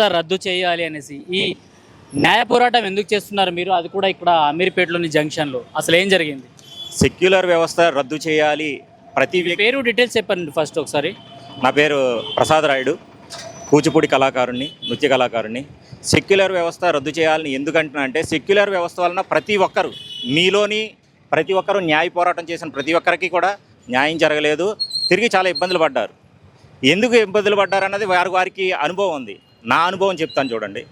వ్యవస్థ రద్దు చేయాలి అనేసి. ఈ న్యాయ పోరాటం ఎందుకు చేస్తున్నారు మీరు? అది కూడా ఇక్కడ అమీర్పేటలోని జంక్షన్లో. అసలు ఏం జరిగింది? సెక్యులర్ వ్యవస్థ రద్దు చేయాలి. ప్రతి పేరు డీటెయిల్స్ చెప్పండి ఫస్ట్ ఒకసారి. నా పేరు ప్రసాద్ రాయుడు కూచిపూడి కళాకారుణ్ణి నృత్య కళాకారుణ్ణి. సెక్యులర్ వ్యవస్థ రద్దు చేయాలని ఎందుకంటున్నా అంటే సెక్యులర్ వ్యవస్థ వలన ప్రతి ఒక్కరు మీలోని ప్రతి ఒక్కరు న్యాయ పోరాటం చేసిన ప్రతి ఒక్కరికి కూడా న్యాయం జరగలేదు. తిరిగి చాలా ఇబ్బందులు పడ్డారు. ఎందుకు ఇబ్బందులు పడ్డారు అన్నది వారి వారికి అనుభవం ఉంది. నా అనుభవం చెప్తాను చూడండి.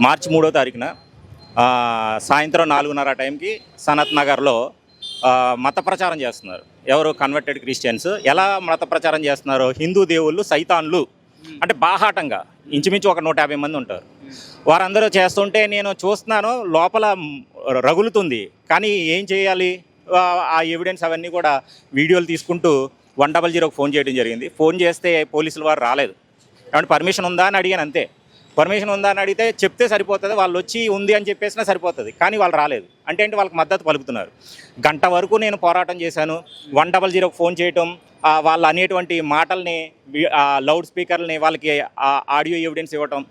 మార్చి మూడో తారీఖున సాయంత్రం నాలుగున్నర టైంకి సనత్ నగర్లో మత ప్రచారం చేస్తున్నారు. ఎవరు? కన్వర్టెడ్ క్రిస్టియన్స్ ఎలా మత ప్రచారం చేస్తున్నారు? హిందూ దేవుళ్ళు సైతాన్లు. అంటే బాహాటంగా. ఇంచుమించు ఒక నూట యాభై మంది ఉంటారు. వారందరూ చేస్తుంటే నేను చూస్తున్నాను లోపల రగులుతుంది. కానీ ఏం చేయాలి? ఆ, ఆ ఎవిడెన్స్ అవన్నీ కూడా వీడియోలు తీసుకుంటూ వన్ డబల్ జీరోకి ఫోన్ చేయడం జరిగింది. ఫోన్ చేస్తే పోలీసులు వారు రాలేదు. ఏమంటే పర్మిషన్ ఉందా అని అడిగాను అంతే. పర్మిషన్ ఉందా అని అడిగితే చెప్తే సరిపోతుంది వాళ్ళు వచ్చి ఉంది అని చెప్పేసినా సరిపోతుంది. కానీ వాళ్ళు రాలేదు. అంటే ఏంటి? వాళ్ళకి మద్దతు పలుకుతున్నారు. గంట వరకు నేను పోరాటం చేశాను. వన్ డబల్ జీరోకి ఫోన్ చేయటం వాళ్ళు అనేటువంటి మాటల్ని లౌడ్ స్పీకర్ని వాళ్ళకి ఆడియో ఎవిడెన్స్ ఇవ్వటం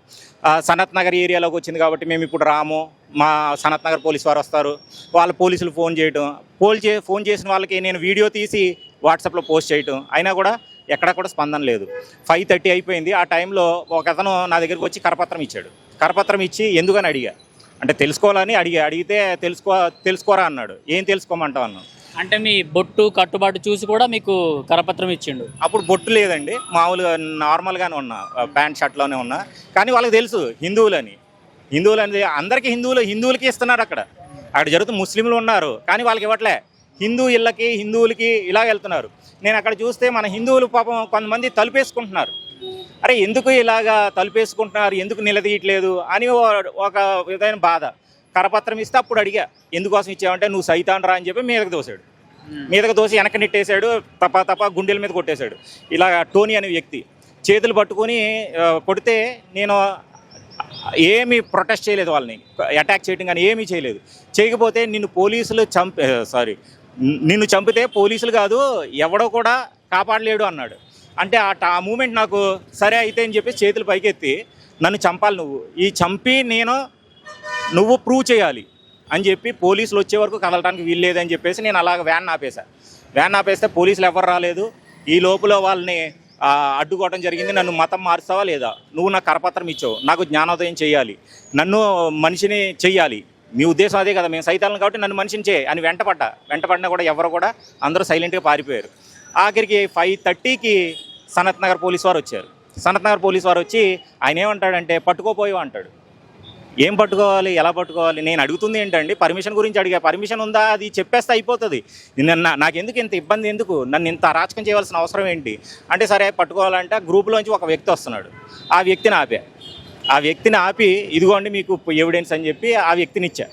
సనత్ నగర్ ఏరియాలోకి వచ్చింది కాబట్టి మేము ఇప్పుడు రాము. మా సనత్ నగర్ పోలీస్ వారు వస్తారు. వాళ్ళ పోలీసులు ఫోన్ చేయటం. పోల్ చే ఫోన్ చేసిన వాళ్ళకి నేను వీడియో తీసి వాట్సాప్లో పోస్ట్ చేయటం. అయినా కూడా ఎక్కడ కూడా స్పందన లేదు. ఫైవ్ థర్టీ అయిపోయింది. ఆ టైంలో ఒక అతను నా దగ్గరికి వచ్చి కరపత్రం ఇచ్చాడు. కరపత్రం ఇచ్చి ఎందుకని అడిగా? అంటే తెలుసుకోవాలని అడిగా. అడిగితే తెలుసుకో తెలుసుకోరా అన్నాడు. ఏం తెలుసుకోమంటావు అన్నాను అంటే మీ బొట్టు కట్టుబాటు చూసి కూడా మీకు కరపత్రం ఇచ్చిండు. అప్పుడు బొట్టు లేదండి. మామూలుగా నార్మల్గానే ఉన్నా. ప్యాంట్ షర్ట్లోనే ఉన్నా. కానీ వాళ్ళకి తెలుసు హిందువులని. హిందువులు అనేది అందరికీ హిందువులు హిందువులకి ఇస్తున్నారు అక్కడ. అక్కడ జరుగుతున్న ముస్లింలు ఉన్నారు. కానీ వాళ్ళకి ఇవ్వట్లే. హిందూ ఇళ్ళకి హిందువులకి ఇలా వెళ్తున్నారు. నేను అక్కడ చూస్తే మన హిందువులు పాపం కొంతమంది తలుపేసుకుంటున్నారు. అరే ఎందుకు ఇలాగా తలుపేసుకుంటున్నారు? ఎందుకు నిలదీయట్లేదు? అని ఒక విధమైన బాధ. కరపత్రం ఇస్తే అప్పుడు అడిగా ఎందుకోసం ఇచ్చావంటే నువ్వు సైతాన్ రా అని చెప్పి మీదకి దోశాడు మీదకి దోసి వెనక నెట్టేశాడు తప్ప తప్ప గుండెల మీద కొట్టేశాడు. ఇలా టోనీ అనే వ్యక్తి చేతులు పట్టుకొని కొడితే నేను ఏమీ ప్రొటెస్ట్ చేయలేదు వాళ్ళని. అటాక్ చేయడం కానీ ఏమీ చేయలేదు. చేయకపోతే నిన్ను పోలీసులు చంప సారీ నిన్ను చంపితే పోలీసులు కాదు ఎవడో కూడా కాపాడలేడు అన్నాడు. అంటే ఆ ట- మూమెంట్ నాకు సరే అయితే అని చెప్పి చేతులు పైకెత్తి నన్ను చంపాలి నువ్వు. ఈ చంపి నేను నువ్వు ప్రూవ్ చేయాలి అని చెప్పి పోలీసులు వచ్చే వరకు కదలడానికి వీల్లేదని చెప్పేసి నేను అలాగ వ్యాన్ ఆపేశా. వ్యాన్ ఆపేస్తే పోలీసులు ఎవరు రాలేదు? ఈ లోపల వాళ్ళని అడ్డుకోవడం జరిగింది. నన్ను మతం మారుస్తావా లేదా? నువ్వు నాకు కరపత్రం ఇచ్చావు. నాకు జ్ఞానోదయం చేయాలి. నన్ను మనిషిని చెయ్యాలి. మీ ఉద్దేశం అదే కదా మేము సైతాలను కాబట్టి నన్ను మనిషిని చేయి అని వెంటపడ్డా. వెంటపడినా కూడా ఎవరు కూడా అందరూ సైలెంట్గా పారిపోయారు. ఆఖరికి ఫైవ్ థర్టీకి సనత్ నగర్ పోలీస్ వారు వచ్చారు. సనత్ నగర్ పోలీస్ వారు వచ్చి ఆయన ఏమంటాడంటే పట్టుకోపోయావు అంటాడు. ఏం పట్టుకోవాలి ఎలా పట్టుకోవాలి? నేను అడుగుతుంది ఏంటండి? పర్మిషన్ గురించి అడిగా. పర్మిషన్ ఉందా? అది చెప్పేస్తే అయిపోతుంది. నిన్న నాకెందుకు ఇంత ఇబ్బంది? ఎందుకు? నన్ను ఇంత అరాచకం చేయవలసిన అవసరం ఏంటి? అంటే సరే పట్టుకోవాలంటే. గ్రూప్లోంచి ఒక వ్యక్తి వస్తున్నాడు. ఆ వ్యక్తిని ఆపే. ఆ వ్యక్తిని ఆపి ఇదిగోండి మీకు ఎవిడెన్స్ అని చెప్పి ఆ వ్యక్తిని ఇచ్చా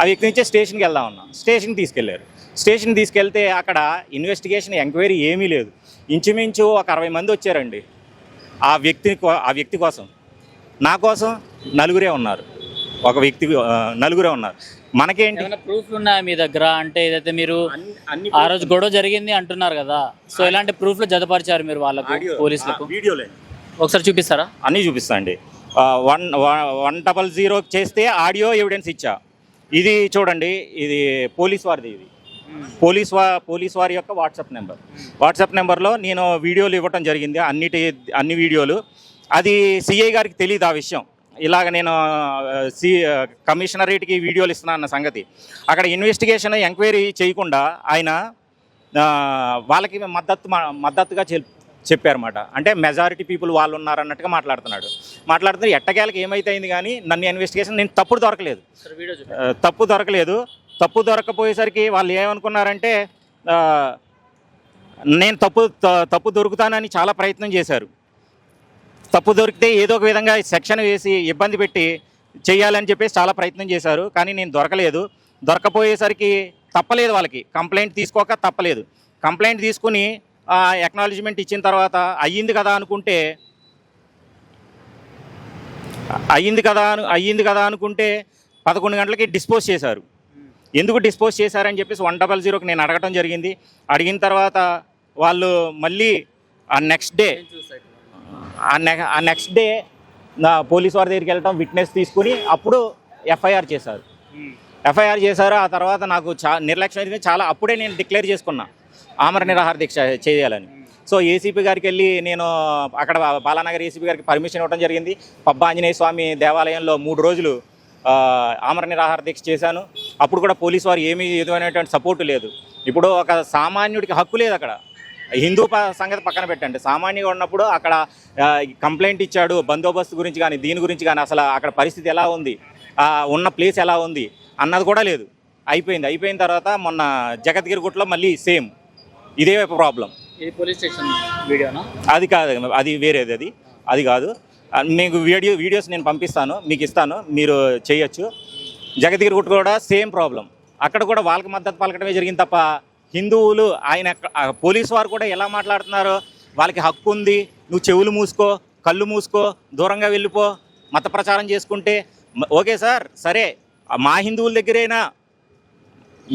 ఆ వ్యక్తిని ఇచ్చే స్టేషన్కి వెళ్దాం అన్నా. స్టేషన్కి తీసుకెళ్ళారు. స్టేషన్ తీసుకెళ్తే అక్కడ ఇన్వెస్టిగేషన్ ఎంక్వైరీ ఏమీ లేదు. ఇంచుమించు ఒక అరవై మంది వచ్చారండి. ఆ వ్యక్తి కో- ఆ వ్యక్తి కోసం. నా కోసం నలుగురే ఉన్నారు. ఒక వ్యక్తి నలుగురే ఉన్నారు. మనకేంటి? ప్రూఫ్లు ఉన్నాయా మీ దగ్గర? అంటే ఏదైతే మీరు ఆ రోజు గొడవ జరిగింది అంటున్నారు కదా. సో ఎలాంటి ప్రూఫ్లు జతపరిచారు మీరు వాళ్ళకు పోలీసులకు? వీడియోలే. ఒకసారి చూపిస్తారా? అన్నీ చూపిస్తా అండి. One one- one double zero చేస్తే ఆడియో ఎవిడెన్స్ ఇచ్చా. ఇది చూడండి ఇది పోలీస్ వారిది ఇది. పోలీస్ వా పోలీస్ వారి యొక్క వాట్సాప్ నెంబర్. వాట్సాప్ నెంబర్లో నేను వీడియోలు ఇవ్వటం జరిగింది అన్నిటి అన్ని వీడియోలు. అది సిఐ గారికి తెలియదు ఆ విషయం. ఇలాగ నేను సి కమిషనరేట్కి వీడియోలు ఇస్తున్నా అన్న సంగతి. అక్కడ ఇన్వెస్టిగేషన్ ఎంక్వైరీ చేయకుండా ఆయన వాళ్ళకి మద్దతు మా- మద్దతుగా చెప్ చెప్పారన్నమాట. అంటే మెజారిటీ పీపుల్ వాళ్ళు ఉన్నారు అన్నట్టుగా మాట్లాడుతున్నాడు. మాట్లాడుతున్నారు. ఎట్టకేలకు ఏమైతే అయింది కానీ నన్ను ఇన్వెస్టిగేషన్ నేను తప్పుడు దొరకలేదు. తప్పు దొరకలేదు. తప్పు దొరకపోయేసరికి వాళ్ళు ఏమనుకున్నారంటే నేను తప్పు తప్పు దొరుకుతానని చాలా ప్రయత్నం చేశారు. తప్పు దొరికితే ఏదో ఒక విధంగా సెక్షన్ వేసి ఇబ్బంది పెట్టి చేయాలని చెప్పేసి చాలా ప్రయత్నం చేశారు. కానీ నేను దొరకలేదు. దొరకపోయేసరికి తప్పలేదు వాళ్ళకి. కంప్లైంట్ తీసుకోక తప్పలేదు. కంప్లైంట్ తీసుకుని ఎక్నాలజ్మెంట్ ఇచ్చిన తర్వాత అయ్యింది కదా అనుకుంటే అయ్యింది కదా అయ్యింది కదా అనుకుంటే పదకొండు గంటలకి డిస్పోజ్ చేశారు. ఎందుకు డిస్పోజ్ చేశారని చెప్పేసి వన్ డబల్ జీరోకి నేను అడగటం జరిగింది. అడిగిన తర్వాత వాళ్ళు మళ్ళీ ఆ నెక్స్ట్ డే ఆ ఆ నెక్స్ట్ డే నా పోలీస్ వారి దగ్గరికి వెళ్ళటం విట్నెస్ తీసుకుని అప్పుడు ఎఫ్ఐఆర్ చేశారు. ఎఫ్ఐఆర్ చేశారు. ఆ తర్వాత నాకు చా నిర్లక్ష్యం అయితే చాలా అప్పుడే నేను డిక్లేర్ చేసుకున్నా. ఆమర నిరాహార దీక్ష చేయాలని. సో ఏసీపీ గారికి వెళ్ళి నేను అక్కడ బాలానగర్ ఏసీపీ గారికి పర్మిషన్ ఇవ్వడం జరిగింది. పబ్బ ఆంజనేయ స్వామి దేవాలయంలో మూడు రోజులు ఆ, ఆమర నిరాహార దీక్ష చేశాను. అప్పుడు కూడా పోలీస్ వారు ఏమీ విధమైనటువంటి సపోర్టు లేదు. ఇప్పుడు ఒక సామాన్యుడికి హక్కు లేదు అక్కడ. హిందూ ప- సంగతి పక్కన పెట్టండి. సామాన్యంగా ఉన్నప్పుడు అక్కడ కంప్లైంట్ ఇచ్చాడు బందోబస్తు గురించి కానీ దీని గురించి కానీ అసలు అక్కడ పరిస్థితి ఎలా ఉంది? ఉన్న ప్లేస్ ఎలా ఉంది? అన్నది కూడా లేదు. అయిపోయింది. అయిపోయిన తర్వాత మొన్న జగద్గిరి గుట్లో మళ్ళీ సేమ్. ఇదే ప్రాబ్లం. ఇది పోలీస్ స్టేషన్ వీడియోనా? అది కాదు అది వేరేది అది. అది కాదు. మీకు వీడియో వీడియోస్ నేను పంపిస్తాను మీకు ఇస్తాను మీరు చేయొచ్చు. జగద్గిరి గుట్టు కూడా సేమ్ ప్రాబ్లం. అక్కడ కూడా వాళ్ళకి మద్దతు పలకడమే జరిగింది తప్ప హిందువులు ఆయన పోలీసు వారు కూడా ఎలా మాట్లాడుతున్నారు వాళ్ళకి హక్కు ఉంది. నువ్వు చెవులు మూసుకో కళ్ళు మూసుకో దూరంగా వెళ్ళిపో మత ప్రచారం చేసుకుంటే. ఓకే సార్ సరే. మా హిందువుల దగ్గరైనా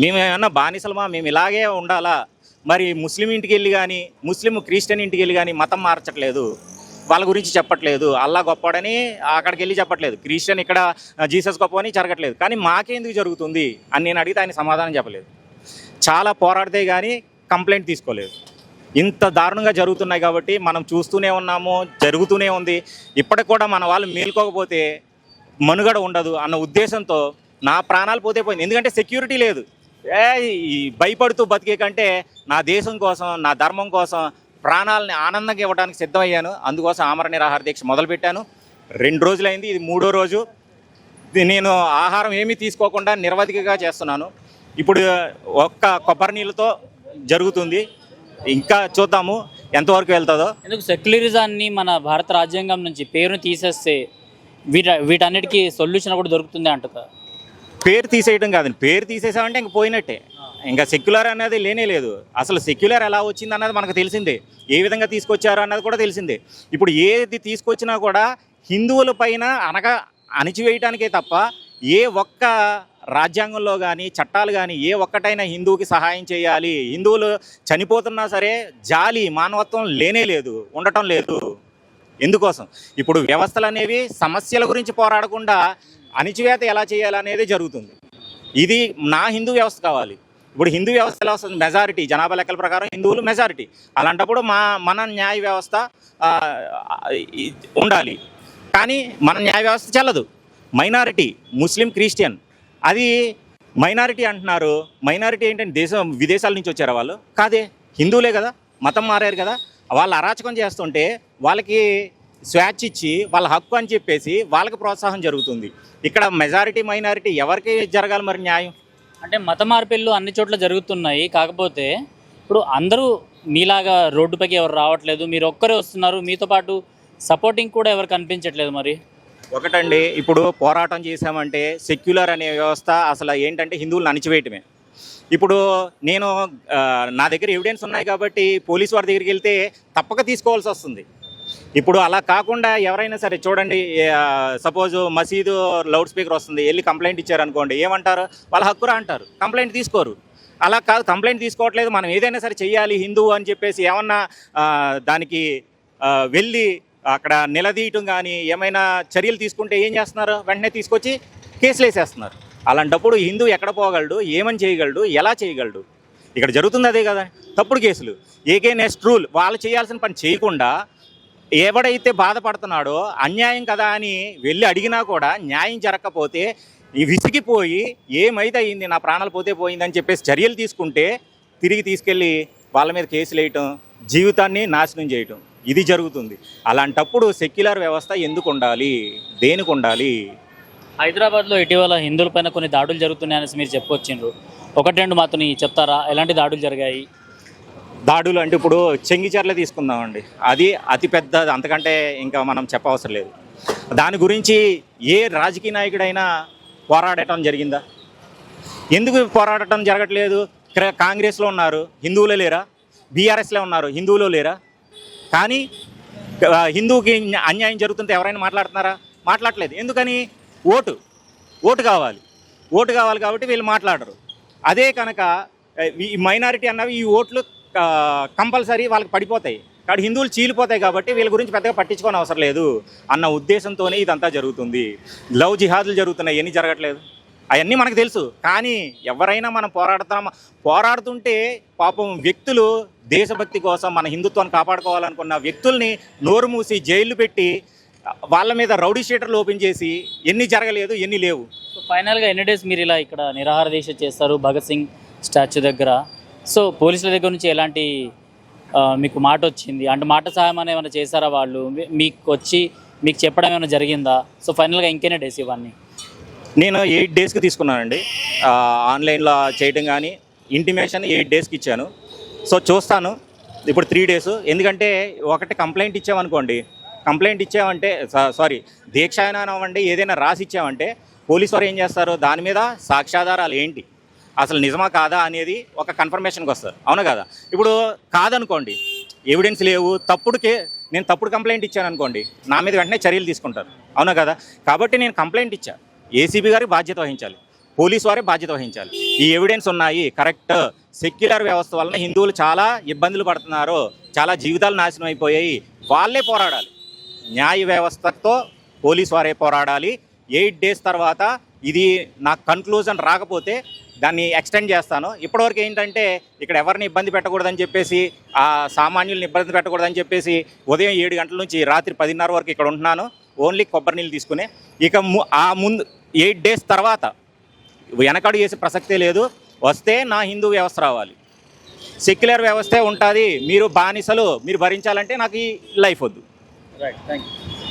మేమేమన్నా బానిసలమా? మేము ఇలాగే ఉండాలా? మరి ముస్లిం ఇంటికి వెళ్ళి కానీ ముస్లిం క్రిస్టియన్ ఇంటికి వెళ్ళి కానీ మతం మార్చట్లేదు. వాళ్ళ గురించి చెప్పట్లేదు. అల్లా గొప్పడని అక్కడికి వెళ్ళి చెప్పట్లేదు. క్రిస్టియన్ ఇక్కడ జీసస్ జీసస్ గొప్పని జరగట్లేదు. కానీ మాకేందుకు జరుగుతుంది అని నేను అడిగితే ఆయన సమాధానం చెప్పలేదు. చాలా పోరాడితే కానీ కంప్లైంట్ తీసుకోలేదు. ఇంత దారుణంగా జరుగుతున్నాయి కాబట్టి మనం చూస్తూనే ఉన్నాము జరుగుతూనే ఉంది. ఇప్పటికి కూడా మన వాళ్ళు మేల్కోకపోతే మనుగడ ఉండదు అన్న ఉద్దేశంతో నా ప్రాణాలు పోతే పోయింది. ఎందుకంటే సెక్యూరిటీ లేదు. ఏ ఈ భయపడుతూ బతికే కంటే నా దేశం కోసం నా ధర్మం కోసం ప్రాణాలని ఆనందంగా ఇవ్వడానికి సిద్ధమయ్యాను. అందుకోసం ఆమర నిరాహార దీక్ష మొదలుపెట్టాను. రెండు రోజులైంది ఇది మూడో రోజు. నేను ఆహారం ఏమీ తీసుకోకుండా నిరవధికగా చేస్తున్నాను. ఇప్పుడు ఒక్క కొబ్బరి నీళ్ళతో జరుగుతుంది. ఇంకా చూద్దాము ఎంతవరకు వెళ్తుందో. ఎందుకు సెక్యులరిజాన్ని మన భారత రాజ్యాంగం నుంచి పేరును తీసేస్తే వీట వీటన్నిటికీ సొల్యూషన్ కూడా దొరుకుతుంది అంటుందా? పేరు తీసేయడం కాదండి. పేరు తీసేసామంటే ఇంక పోయినట్టే. ఇంకా సెక్యులర్ అనేది లేనే లేదు. అసలు సెక్యులర్ ఎలా వచ్చింది అన్నది మనకు తెలిసిందే. ఏ విధంగా తీసుకొచ్చారు అన్నది కూడా తెలిసిందే. ఇప్పుడు ఏది తీసుకొచ్చినా కూడా హిందువుల పైన అనగా అణిచివేయటానికే తప్ప ఏ ఒక్క రాజ్యాంగంలో కానీ చట్టాలు కానీ ఏ ఒక్కటైనా హిందువుకి సహాయం చేయాలి. హిందువులు చనిపోతున్నా సరే జాలి మానవత్వం లేనే లేదు. ఉండటం లేదు. ఎందుకోసం? ఇప్పుడు వ్యవస్థలు అనేవి సమస్యల గురించి పోరాడకుండా అణిచివేత ఎలా చేయాలనేది జరుగుతుంది. ఇది నా హిందూ వ్యవస్థ కావాలి. ఇప్పుడు హిందూ వ్యవస్థ ఎలా వస్తుంది మెజారిటీ జనాభా లెక్కల ప్రకారం హిందువులు మెజారిటీ. అలాంటప్పుడు మా మన న్యాయ వ్యవస్థ ఉండాలి. కానీ మన న్యాయ వ్యవస్థ చెల్లదు. Minority Muslim Christian. అది మైనారిటీ అంటున్నారు. మైనారిటీ ఏంటంటే దేశం విదేశాల నుంచి వచ్చారా వాళ్ళు? కాదే. హిందువులే కదా. మతం మారారు కదా వాళ్ళు అరాచకం చేస్తుంటే వాళ్ళకి స్వేచ్ఛ ఇచ్చి వాళ్ళ హక్కు అని చెప్పేసి వాళ్ళకి ప్రోత్సాహం జరుగుతుంది. ఇక్కడ మెజారిటీ మైనారిటీ ఎవరికి జరగాలి మరి న్యాయం? అంటే మత మార్పిళ్ళు అన్ని చోట్ల జరుగుతున్నాయి కాకపోతే ఇప్పుడు అందరూ మీలాగా రోడ్డుపైకి ఎవరు రావట్లేదు మీరు ఒక్కరే వస్తున్నారు మీతో పాటు సపోర్టింగ్ కూడా ఎవరు కనిపించట్లేదు మరి? ఒకటండి ఇప్పుడు పోరాటం చేశామంటే సెక్యులర్ అనే వ్యవస్థ అసలు ఏంటంటే హిందువులను అణిచివేయటమే. ఇప్పుడు నేను నా దగ్గర ఎవిడెన్స్ ఉన్నాయి కాబట్టి పోలీసు వారి దగ్గరికి వెళ్తే తప్పక తీసుకోవాల్సి వస్తుంది. ఇప్పుడు అలా కాకుండా ఎవరైనా సరే చూడండి సపోజ్ మసీదు లౌడ్ స్పీకర్ వస్తుంది వెళ్ళి కంప్లైంట్ ఇచ్చారనుకోండి ఏమంటారు? వాళ్ళ హక్కురా అంటారు. కంప్లైంట్ తీసుకోరు. అలా కాదు కంప్లైంట్ తీసుకోవట్లేదు మనం ఏదైనా సరే చెయ్యాలి హిందూ అని చెప్పేసి ఏమన్నా దానికి వెళ్ళి అక్కడ నిలదీయటం కానీ ఏమైనా చర్యలు తీసుకుంటే ఏం చేస్తున్నారు? వెంటనే తీసుకొచ్చి కేసులు వేసేస్తున్నారు అలాంటప్పుడు హిందూ ఎక్కడ పోగలడు? ఏమని చేయగలడు? ఎలా చేయగలడు? ఇక్కడ జరుగుతుంది అదే కదా. తప్పుడు కేసులు. ఏకే నెక్స్ట్ రూల్ వాళ్ళు చేయాల్సిన పని చేయకుండా ఎవడైతే బాధపడుతున్నాడో అన్యాయం కదా అని వెళ్ళి అడిగినా కూడా న్యాయం జరగకపోతే ఈ విసిగిపోయి ఏమైతే అయింది నా ప్రాణాలు పోతే పోయిందని చెప్పేసి చర్యలు తీసుకుంటే తిరిగి తీసుకెళ్ళి వాళ్ళ మీద కేసులు వేయటం జీవితాన్ని నాశనం చేయటం. ఇది జరుగుతుంది. అలాంటప్పుడు సెక్యులర్ వ్యవస్థ ఎందుకు ఉండాలి? దేనికి ఉండాలి? హైదరాబాద్లో ఇటీవల హిందువులపైన కొన్ని దాడులు జరుగుతున్నాయనేసి మీరు చెప్పుకొచ్చిండ్రు. ఒకటి రెండు మాతోని చెప్తారా? ఎలాంటి దాడులు జరిగాయి? దాడులు అంటే ఇప్పుడు చెంగిచెర్ల తీసుకుందామండి. అది అతిపెద్ద అంతకంటే ఇంకా మనం చెప్పవసరం లేదు. దాని గురించి ఏ రాజకీయ నాయకుడైనా పోరాడటం జరిగిందా? ఎందుకు పోరాడటం జరగట్లేదు? కాంగ్రెస్లో ఉన్నారు హిందువులే లేరా? బీఆర్ఎస్లో ఉన్నారు హిందువులు లేరా? కానీ హిందూకి హిందువుకి అన్యాయం జరుగుతుంటే ఎవరైనా మాట్లాడుతున్నారా? మాట్లాడలేదు. ఎందుకని? ఓటు ఓటు కావాలి. ఓటు కావాలి కాబట్టి వీళ్ళు మాట్లాడరు. అదే కనుక ఈ మైనారిటీ అన్నవి ఈ ఓట్లు కంపల్సరీ వాళ్ళకి పడిపోతాయి. కాబట్టి హిందువులు చీలిపోతాయి కాబట్టి వీళ్ళ గురించి పెద్దగా పట్టించుకోని అవసరం లేదు అన్న ఉద్దేశంతోనే ఇదంతా జరుగుతుంది. లవ్ జిహాదులు జరుగుతున్నాయి. ఎన్ని జరగట్లేదు? అవన్నీ మనకు తెలుసు. కానీ ఎవరైనా మనం పోరాడుతాం పోరాడుతుంటే పాపం వ్యక్తులు దేశభక్తి కోసం మన హిందుత్వాన్ని కాపాడుకోవాలనుకున్న వ్యక్తుల్ని నోరు మూసి జైలు పెట్టి వాళ్ళ మీద రౌడీ షీటర్లు ఓపెన్ చేసి ఎన్ని జరగలేదు ఎన్ని లేవు. సో ఫైనల్గా ఎన్ని డేస్ మీరు ఇలా ఇక్కడ నిరాహార దీక్ష చేస్తారు? భగత్ సింగ్ స్టాచ్యూ దగ్గర. సో పోలీసుల దగ్గర నుంచి ఎలాంటి మీకు మాట వచ్చింది? అంటే మాట సహాయం అని ఏమైనా చేశారా వాళ్ళు? మీకు వచ్చి మీకు చెప్పడం ఏమైనా జరిగిందా? సో ఫైనల్గా ఇంకెన్ని డేస్ ఇవన్నీ? నేను ఎయిట్ డేస్కి తీసుకున్నానండి. ఆన్లైన్లో చేయడం కానీ ఇంటిమేషన్ ఎయిట్ డేస్కి ఇచ్చాను. సో చూస్తాను. ఇప్పుడు త్రీ డేస్. ఎందుకంటే ఒకటి కంప్లైంట్ ఇచ్చామనుకోండి కంప్లైంట్ ఇచ్చామంటే సారీ దీక్ష అయినా అవ్వండి ఏదైనా రాసి ఇచ్చామంటే పోలీసు వారు ఏం చేస్తారు? దాని మీద సాక్ష్యాధారాలు ఏంటి? అసలు నిజమా కాదా అనేది ఒక కన్ఫర్మేషన్కి వస్తారు. అవును కదా? ఇప్పుడు కాదనుకోండి ఎవిడెన్స్ లేవు తప్పుడుకే నేను తప్పుడు కంప్లైంట్ ఇచ్చాను అనుకోండి నా మీద వెంటనే చర్యలు తీసుకుంటారు. అవునా కదా? కాబట్టి నేను కంప్లైంట్ ఇచ్చా. ఏసీబీ గారి బాధ్యత వహించాలి. పోలీసు వారే బాధ్యత వహించాలి. ఈ ఎవిడెన్స్ ఉన్నాయి. కరెక్ట్. సెక్యులర్ వ్యవస్థ వలన హిందువులు చాలా ఇబ్బందులు పడుతున్నారు. చాలా జీవితాలు నాశనం అయిపోయాయి. వాళ్ళే పోరాడాలి. న్యాయ వ్యవస్థతో పోలీస్ వారే పోరాడాలి. ఎయిట్ డేస్ తర్వాత ఇది నాకు కన్క్లూజన్ రాకపోతే దాన్ని ఎక్స్టెండ్ చేస్తాను. ఇప్పటివరకు ఏంటంటే ఇక్కడ ఎవరిని ఇబ్బంది పెట్టకూడదని చెప్పేసి ఆ సామాన్యుల్ని ఇబ్బంది పెట్టకూడదని చెప్పేసి ఉదయం ఏడు గంటల నుంచి రాత్రి పదిన్నర వరకు ఇక్కడ ఉంటున్నాను. ఓన్లీ కొబ్బరి నీళ్ళు తీసుకుని. ఇక ము- ఆ ముందు ఎయిట్ డేస్ తర్వాత వెనకడు చేసే ప్రసక్తే లేదు. వస్తే నా హిందూ వ్యవస్థ రావాలి. సెక్యులర్ వ్యవస్థే ఉంటుంది. మీరు బానిసలు మీరు భరించాలంటే నాకు ఈ లైఫ్ వద్దు. Right. Thank you.